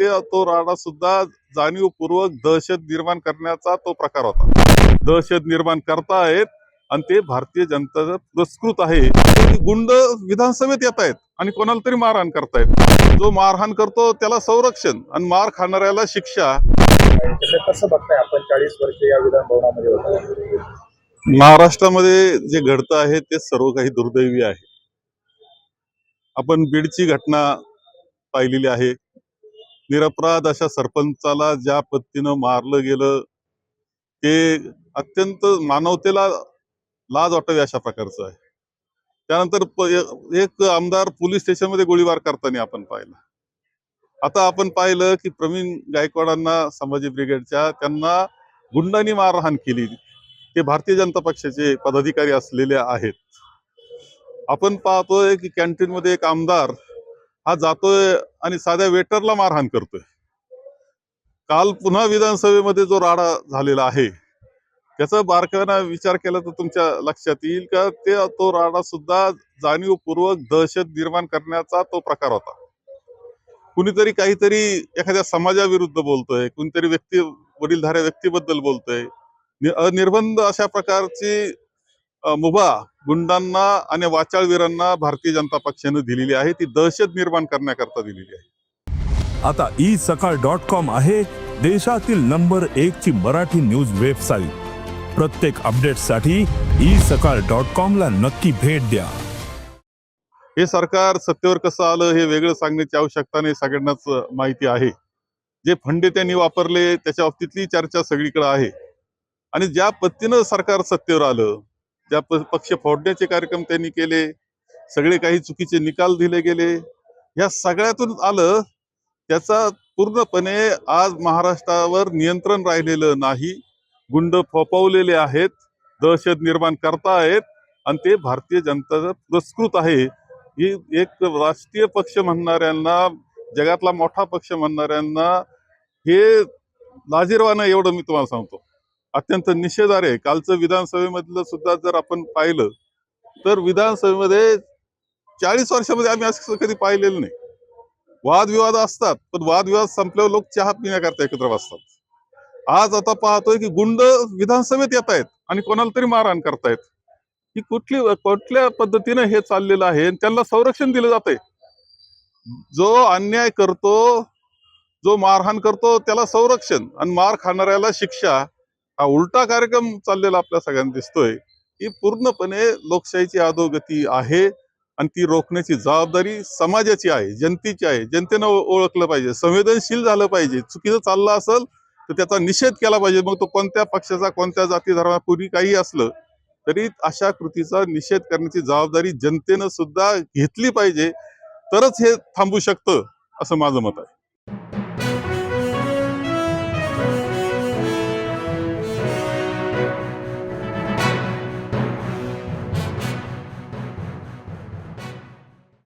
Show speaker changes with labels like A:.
A: ते तो राडा सुद्धा जाणीवपूर्वक दहशत निर्माण करण्याचा तो प्रकार होता. दहशत निर्माण करतायत आणि ते भारतीय जनता पुरस्कृत आहे. गुंड विधानसभेत येत आहेत आणि कोणाला तरी मारहाण करतायत. जो मारहाण करतो त्याला संरक्षण आणि मार खाणाऱ्याला शिक्षा.
B: कसं बघताय आपण चाळीस वर्ष या विधान भवनामध्ये होतो?
A: महाराष्ट्रामध्ये जे घडतं आहे ते सर्व काही दुर्दैवी आहे. आपण बीडची घटना पाहिलेली आहे. निरपराध अशा सरपंचाला ज्या पद्धतीनं मारलं गेलं ते अत्यंत मानवतेला लाज वाटावी अशा प्रकारचं आहे. त्यानंतर एक आमदार पोलीस स्टेशनमध्ये गोळीबार करताना आपण पाहिलं. आता आपण पाहिलं की प्रवीण गायकवाडांना संभाजी ब्रिगेडच्या त्यांना गुंडांनी मारहाण केली. ते भारतीय जनता पक्षाचे पदाधिकारी असलेले आहेत. आपण पाहतोय की कॅन्टीन मध्ये एक आमदार हा जातोय आणि साध्या वेटरला मारहाण करतोय. काल पुन्हा विधानसभेमध्ये जो राडा झालेला आहे त्याचा बारकाना विचार केला तर तुमच्या लक्षात येईल का? ते तो राडा सुद्धा जाणीवपूर्वक दहशत निर्माण करण्याचा तो प्रकार होता. कुणीतरी काहीतरी एखाद्या समाजाविरुद्ध बोलतोय कुणीतरी व्यक्ती वडीलधाऱ्या व्यक्तीबद्दल बोलतोय. अनिर्बंध अशा प्रकारची मुभा गुंडांना आणि वाचाळवीरांना भारतीय जनता पक्षाने दिलेली आहे. ती दहशत निर्माण करण्याकरता दिलेली आहे.
C: आता ई सकाळ डॉट कॉम आहे देशातील नंबर एक ची मराठी न्यूज वेबसाईट. प्रत्येक अपडेटसाठी ई सकाळ डॉट कॉम ला नक्की भेट द्या.
A: हे सरकार सत्तेवर कसं आलं हे वेगळं सांगण्याची आवश्यकता नाही सगळ्यांनाच माहिती आहे. जे फंडे त्यांनी वापरले त्याच्या बाबतीतली चर्चा सगळीकडे आहे. आणि ज्या पद्धतीनं सरकार सत्तेवर आलं ज्या प- पक्ष फोडण्याचे कार्यक्रम त्यांनी केले सगळे काही चुकीचे निकाल दिले गेले या सगळ्यातून आलं त्याचा पूर्णपणे आज महाराष्ट्रावर नियंत्रण राहिलेलं नाही गुंड फोपवलेले आहेत दहशत निर्माण करतायत आणि ते भारतीय जनता पुरस्कृत आहे. ही एक राष्ट्रीय पक्ष म्हणणाऱ्यांना जगातला मोठा पक्ष म्हणणाऱ्यांना हे लाजीरवानं एवढं मी तुम्हाला सांगतो. अत्यंत निषेधार्ह आहे. कालचं विधानसभेमधलं सुद्धा जर आपण पाहिलं तर विधानसभेमध्ये चाळीस वर्षामध्ये आम्ही असं कधी पाहिलेलं नाही. वादविवाद असतात पण वादविवाद संपल्यावर लोक चहा पिण्याकरता एकत्र बसतात. आज आता पाहतोय की गुंड विधानसभेत येत आहेत आणि कोणाला तरी मारहाण करतायत. ही कुठली कुठल्या पद्धतीने हे चाललेलं आहे आणि त्यांना संरक्षण दिलं जाते जो अन्याय करतो जो मारहाण करतो त्याला संरक्षण आणि मार खाणाऱ्याला शिक्षा हा उलटा कार्यक्रम चाललेला आपल्या सगळ्यांना दिसतोय. ही पूर्णपणे लोकशाहीची अधोगती आहे आणि ती रोखण्याची जबाबदारी समाजाची आहे जनतेची आहे. जनतेनं ओळखलं पाहिजे संवेदनशील झालं पाहिजे. चुकीचं चाललं असेल तर त्याचा निषेध केला पाहिजे. मग तो कोणत्या पक्षाचा कोणत्या जाती धर्मापूर्वी काही असलं तरी अशा कृतीचा निषेध करण्याची जबाबदारी जनतेनं सुद्धा घेतली पाहिजे. तरच हे थांबू शकतं असं माझं मत आहे.